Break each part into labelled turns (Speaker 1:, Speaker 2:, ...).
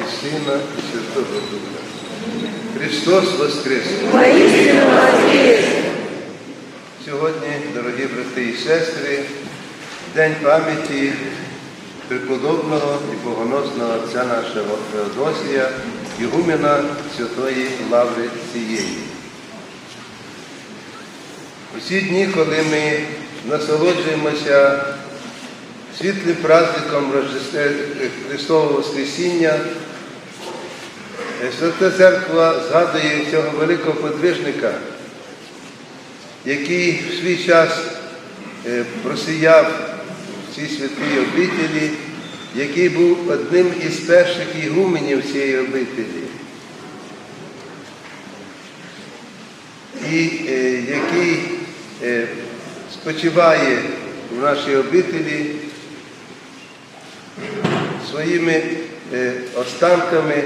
Speaker 1: і Сина, і Святого Духа. Христос Воскрес!
Speaker 2: Воистину воскрес!
Speaker 1: Сьогодні, дорогі брати і сестри, День пам'яті преподобного і богоносного отця нашого Феодосія, Ігумена Святої Лаври цієї. Усі дні, коли ми насолоджуємося світлим праздником Христового Воскресіння, Свята Церква згадує цього великого подвижника, який в свій час е, просіяв в цій святій обителі, який був одним із перших ігуменів цієї обителі, і е, який е, спочиває в нашій обителі своїми е, останками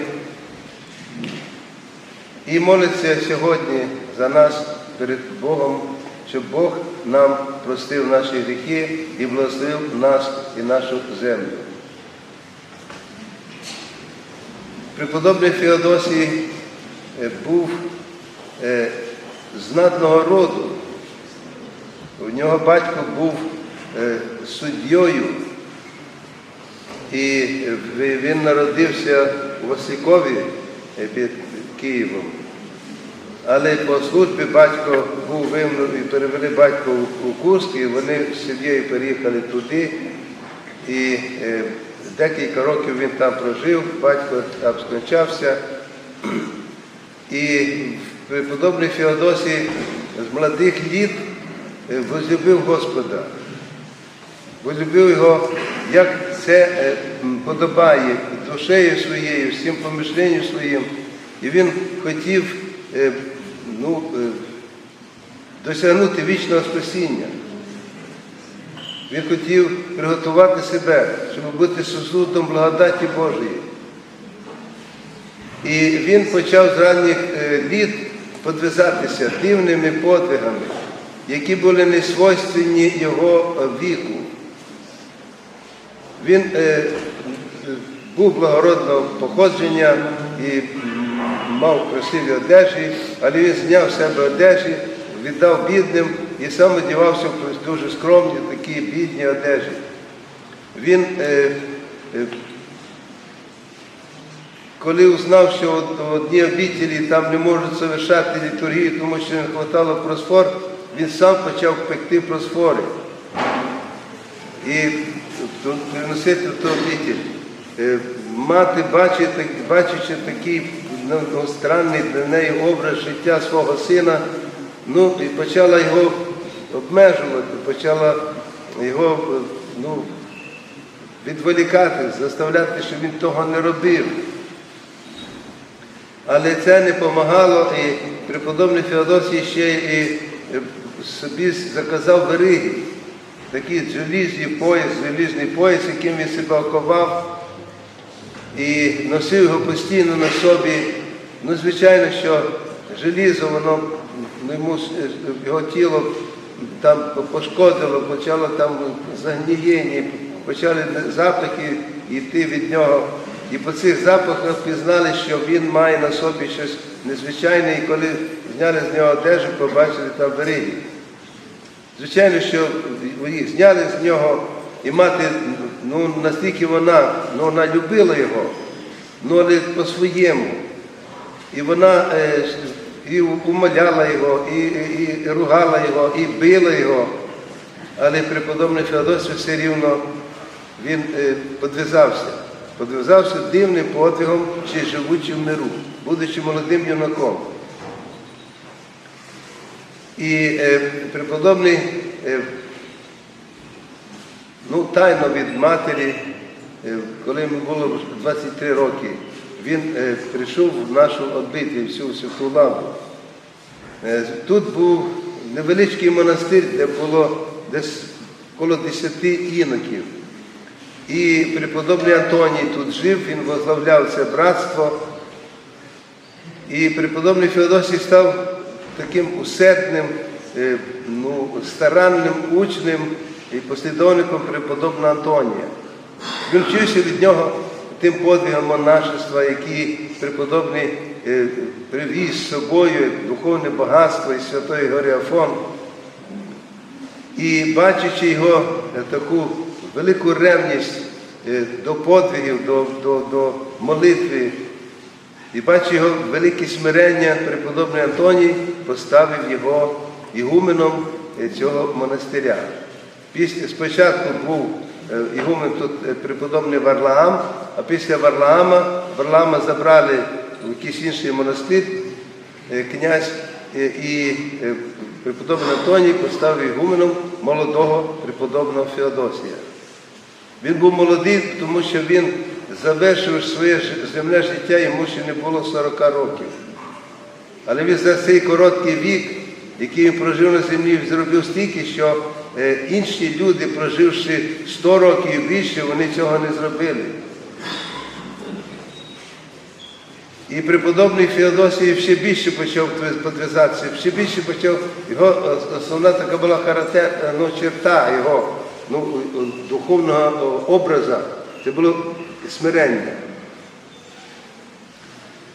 Speaker 1: і молиться сьогодні за нас перед Богом, щоб Бог нам простив наші гріхи і благословив нас і нашу землю. Преподобний Феодосій е, був е, знатного роду. У нього батько був суддєю, і е, він народився у Васикові е, під Києвом. Але по службі батько був вимнений, перевели батько у- Курськ, і вони з сім'єю переїхали туди. І е, декілька років він там прожив, батько там скончався. І преподобний Феодосій з молодих літ возлюбив Господа. Возлюбив його, як це е, подобає душею своєю, всім помишленням своїм. І він хотів е, ну, е, досягнути вічного спасіння. Він хотів приготувати себе, щоб бути сосудом благодаті Божої. І він почав з ранніх літ подвизатися дивними подвигами, які були не свойственні його віку. Він е, був благородного походження і мав красиві одежі, але він зняв з себе одежі, віддав бідним і сам одягався в дуже скромні такі бідні одежі. Він, е, е, коли узнав, що в одній обітелі там не можуть совершати літургію, тому що не вистачало просфор, він сам почав пекти просфори і приносити ту обітель. Е, Мати, бачити, бачачи такий ну, странний для неї образ життя свого сина, ну, і почала його обмежувати, почала його ну, відволікати, заставляти, щоб він того не робив. Але це не допомагало, і преподобний Феодосій ще і е, собі заказав вериги, такий желізний пояс, желізний пояс, яким він себе оковав, і носив його постійно на собі. Ну, звичайно, що желізо, воно його тіло там пошкодило, почало там загнієння, почали запахи йти від нього. І по цих запахах пізнали, що він має на собі щось незвичайне, і коли зняли з нього одежу, побачили там береги. Звичайно, що їх зняли з нього, і мати, ну настільки вона, ну вона любила його, ну але по-своєму. І вона е, і умоляла його, і, і, і ругала його, і била його. Але преподобний Феодосій все рівно він е, подвизався. Подвизався дивним подвигом, чи живучи в миру, будучи молодим юнаком. І е, преподобний е, ну, тайно від матері, е, коли йому було 23 роки, він прийшов в нашу обитель, всю святу лаву. Тут був невеличкий монастир, де було десь коло 10 іноків. І преподобний Антоній тут жив, він возглавляв це братство. І преподобний Феодосій став таким усердним, е, ну, старанним учнем і послідовником преподобного Антонія. Він вчився від нього тим подвигам монашества, які преподобний е, привіз з собою духовне багатство із Святої Гори Афон. І бачачи його е, таку велику ревність до подвигів, до, до, до молитви, і бачу його велике смирення, преподобний Антоній поставив його ігуменом е, цього монастиря. Після, спочатку був е, ігумен тут е, преподобний Варлаам, а після Варлаама, Варлаама забрали в якийсь інший монастир, князь і преподобний Антоній поставив ігуменом молодого преподобного Феодосія. Він був молодий, тому що він завершив своє земне життя, йому ще не було 40 років. Але він за цей короткий вік, який він прожив на землі, зробив стільки, що е, інші люди, проживши 100 років і більше, вони цього не зробили. І преподобний Феодосій ще більше почав подвизатися, ще більше почав, його е, основна така була характер, ну, черта його ну, е, духовного е, образа, це було смирення.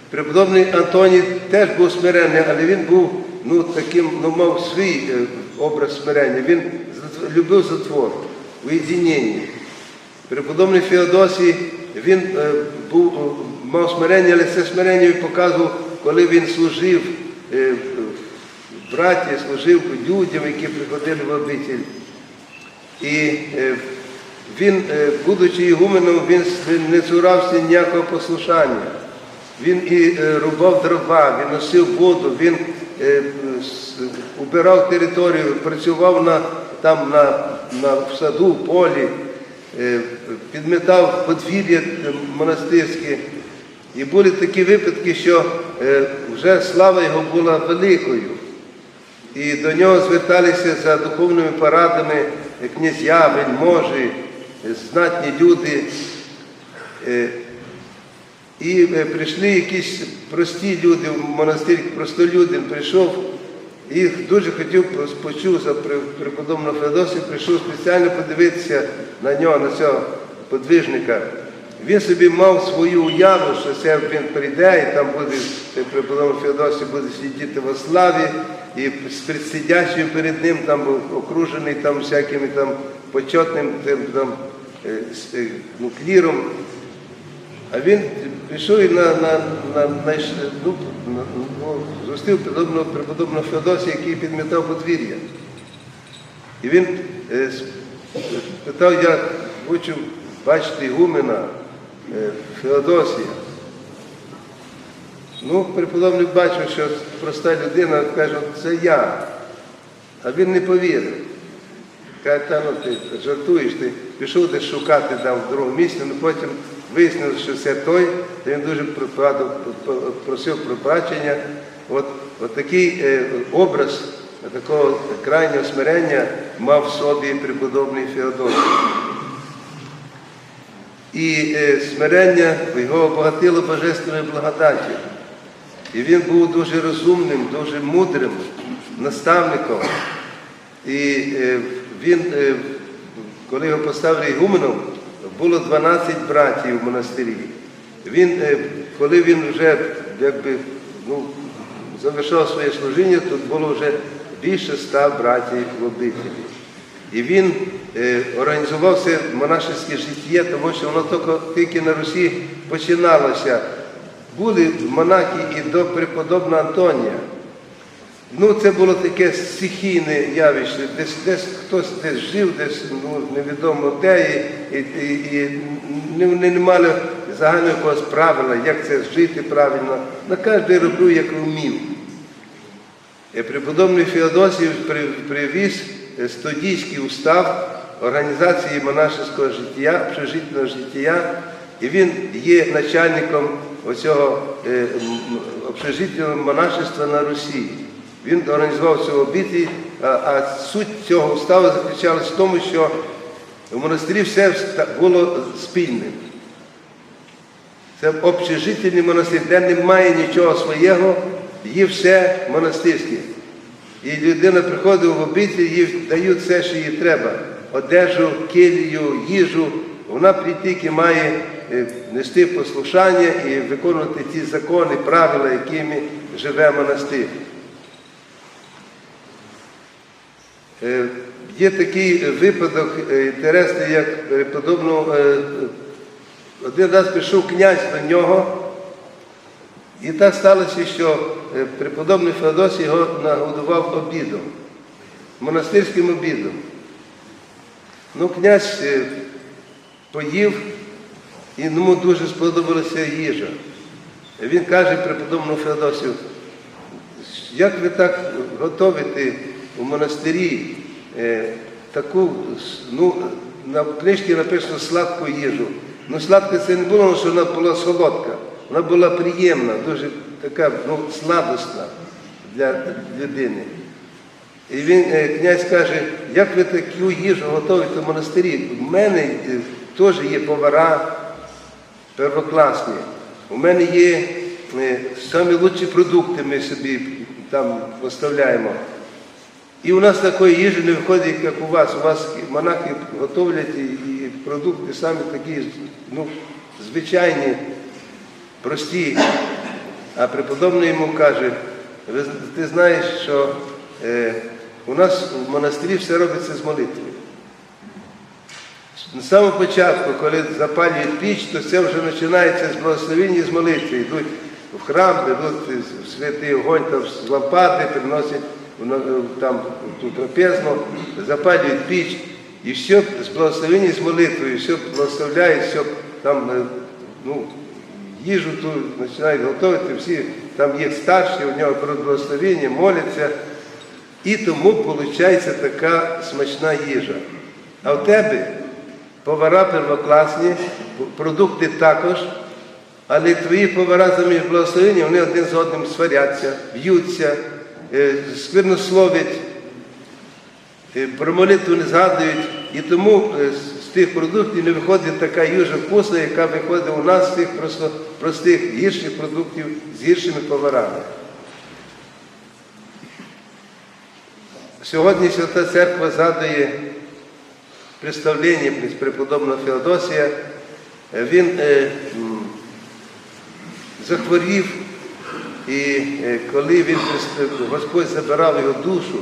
Speaker 1: Преподобний Антоній теж був смиренний, але він був ну, таким, ну, мав свій е, образ смирення. Він любив затвор, уєдинення. Преподобний Феодосій, він е, був, е, мав смирення, але це смирення він показував, коли він служив браті, служив людям, які приходили в обитель. І він, е, будучи ігуменом, він не цурався ніякого послушання. Він і е, рубав дрова, він носив воду, він е, убирав територію, працював на, там на, на, в саду, полі, підмітав подвір'я монастирське. І були такі випадки, що вже слава його була великою. І до нього зверталися за духовними порадами князя, вельможі, знатні люди. Е, І е, прийшли якісь прості люди в монастир, простолюдин прийшов, і дуже хотів, пос- почув за преподобного прийшов спеціально подивитися на нього, на цього подвижника. Він собі мав свою уяву, що це він прийде, і там буде преподобний Феодосій буде сидіти во славі, і з предсидящим перед ним там був окружений там всякими там почетним тим, там, е, с- е, ну, кліром. А він пішов і на, на, на, на, ну, ну, зустрів преподобного, преподобного Феодосія, який підмітав подвір'я. І він е, питав, я хочу бачити Ігумена е, Феодосія. Ну, преподобний бачив, що проста людина каже, це я. А він не повірив. Каже, та ну ти жартуєш, ти пішов десь шукати там в другому місці, але потім вияснилося, що це той, то він дуже просив пробачення. От, от такий е, образ такого крайнього смирення мав в собі преподобний Феодосій. І е, смирення його обогатило божественною благодаттю. І він був дуже розумним, дуже мудрим наставником. І е, він, е, коли його поставили ігуменом, було 12 братів в монастирі. Він, е, коли він вже якби, ну, завершав своє служіння, тут було вже більше ста братів в обителі. І він е, організував це монашеське життя, тому що воно тільки, на Русі починалося. Були монахи і до преподобного Антонія. Ну, це було таке стихійне явище, десь, десь хтось десь жив, десь ну, невідомо де, і, і, і, не, не, мали загального якогось правила, як це жити правильно. На кожен робив, як вмів. І преподобний Феодосій привіз е, студійський устав організації монашеського життя, общежитного життя, і він є начальником оцього е, общежитного монашества на Русі. Він організував цю обіді, а, а суть цього уставу заключалась в тому, що в монастирі все було спільним. Це общежительний монастир, де немає нічого своєго, є все монастирське. І людина приходить в обитель, їй дають все, що їй треба. Одежу, келію, їжу. Вона тільки має е, нести послушання і виконувати ті закони, правила, якими живе монастир. Е, Є такий випадок е, інтересний, як преподобно е, один раз прийшов князь до нього, і так сталося, що е, преподобний Феодосій його нагодував обідом, монастирським обідом. Ну, князь е, поїв, і йому дуже сподобалася їжа. Він каже преподобному Феодосію, як ви так готовите у монастирі е, таку, ну, на книжці написано сладку їжу. Ну, сладка це не було, що вона була солодка. Вона була приємна, дуже така ну, сладосна для людини. І він, е, князь каже, як ви таку їжу готуєте в монастирі? У мене е, теж є повара первокласні. У мене є лучші продукти, ми собі там поставляємо. І у нас такої їжі не виходить, як у вас. У вас монахи готовлять і, продукти самі такі, ну, звичайні, прості. А преподобний йому каже, ти знаєш, що е, у нас в монастирі все робиться з молитви. На самому початку, коли запалюють піч, то це вже починається з благословення і з молитви. Йдуть в храм, беруть в святий огонь, там з лампади, приносять там ту трапезну, запалюють піч, і все з благословення з молитвою, все благословляють, все там е, ну, їжу ту починають готувати, всі там є старші, у нього беруть благословення, моляться. І тому виходить така смачна їжа. А в тебе повара первокласні, продукти також, але твої повара замість благословення, вони один з одним сваряться, б'ються, е, сквернословять, е, про молитву не згадують. І тому е, з- тих продуктів не виходить така їжа вкусна, яка виходить у нас з тих просто простих гірших продуктів з гіршими поварами. Сьогодні Свята Церква згадує представлення преподобного Феодосія. Він захворів, і е, коли він, Господь забирав його душу,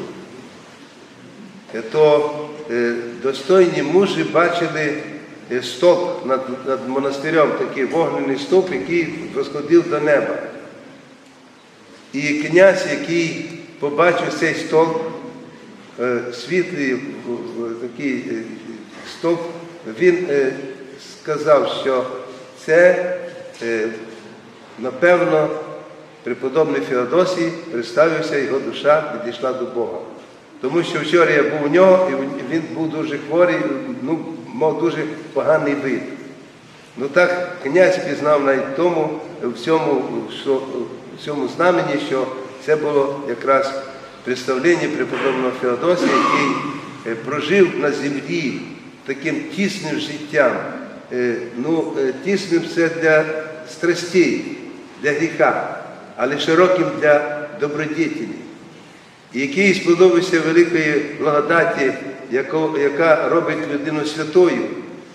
Speaker 1: е, то е, достойні мужі бачили стовп над, над монастирем, такий вогняний стовп, який розходив до неба. І князь, який побачив цей стовп, світлий такий стовп, він сказав, що це, напевно, преподобний Феодосій представився, його душа підійшла до Бога. Тому що вчора я був у нього, і він був дуже хворий, ну, мав дуже поганий вид. Ну так князь пізнав навіть тому, в цьому, в цьому знамені, що це було якраз представлення преподобного Феодосія, який е, прожив на землі таким тісним життям. Е, Ну, е, тісним це для страстей, для гріха, але широким для добродітелі який сподобався великої благодаті, яка робить людину святою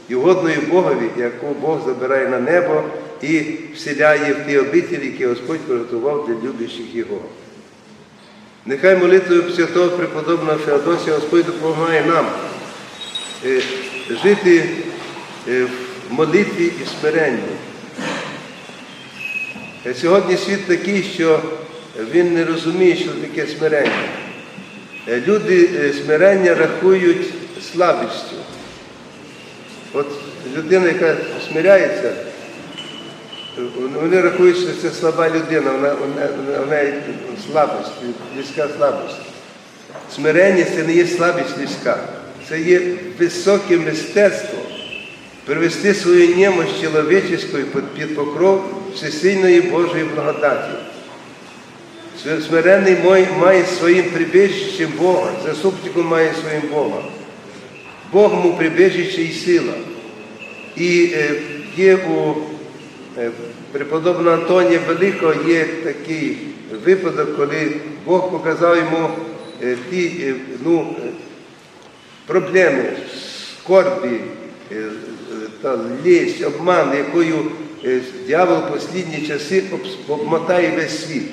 Speaker 1: і годною Богові, яку Бог забирає на небо і вселяє в ті обителі, які Господь приготував для любящих Його. Нехай молитвою святого преподобного Феодосія Господь допомагає нам е, жити е, в молитві і смиренні. Е, Сьогодні світ такий, що він не розуміє, що таке смирення. Е, Люди е, смирення рахують слабістю. От людина, яка смиряється, вони рахують, що це слаба людина, вона, вона, вона, в слабость, людська слабость. Смирення це не є слабість людська, це є високе мистецтво привести свою немощь чоловіческую під, під покров всесильної Божої благодаті. Смиренний має своїм прибіжищем Бога, заступником має своїм Бога. Бог му прибіжище і сила. І е, є у е, преподобного Антонія Великого є такий випадок, коли Бог показав йому е, ті ну, проблеми, скорбі, та лість, обман, якою дьявол в останні часи обмотає весь світ.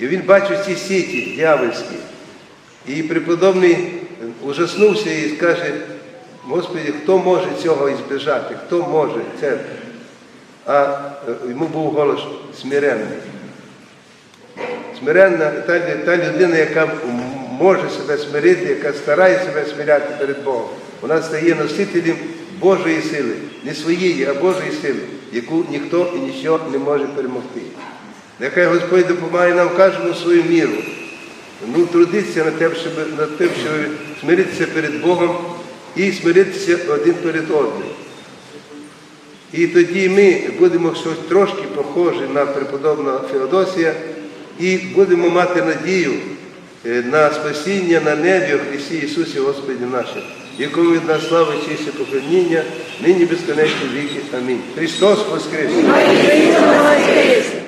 Speaker 1: І він бачив ці сіті дьявольські. І преподобний е, ужаснувся і каже, Господи, хто може цього ізбежати? Хто може це? А е, йому був голос смиренний. Смиренна та, та людина, яка може себе смирити, яка старає себе смиряти перед Богом, вона стає носителем Божої сили, не своєї, а Божої сили, яку ніхто і ніщо не може перемогти. Нехай Господь допомагає нам кожному свою міру. Ну, трудитися над тим, щоб, над тим, щоб смиритися перед Богом і смиритися один перед одним. І тоді ми будемо щось трошки похожі на преподобного Феодосія і будемо мати надію е, на спасіння на небі у Христі Ісусі Господі нашому, якого від нас слава, честь і поклоніння, нині безконечні віки. Амінь. Христос Воскрес!
Speaker 2: Христос Воскрес!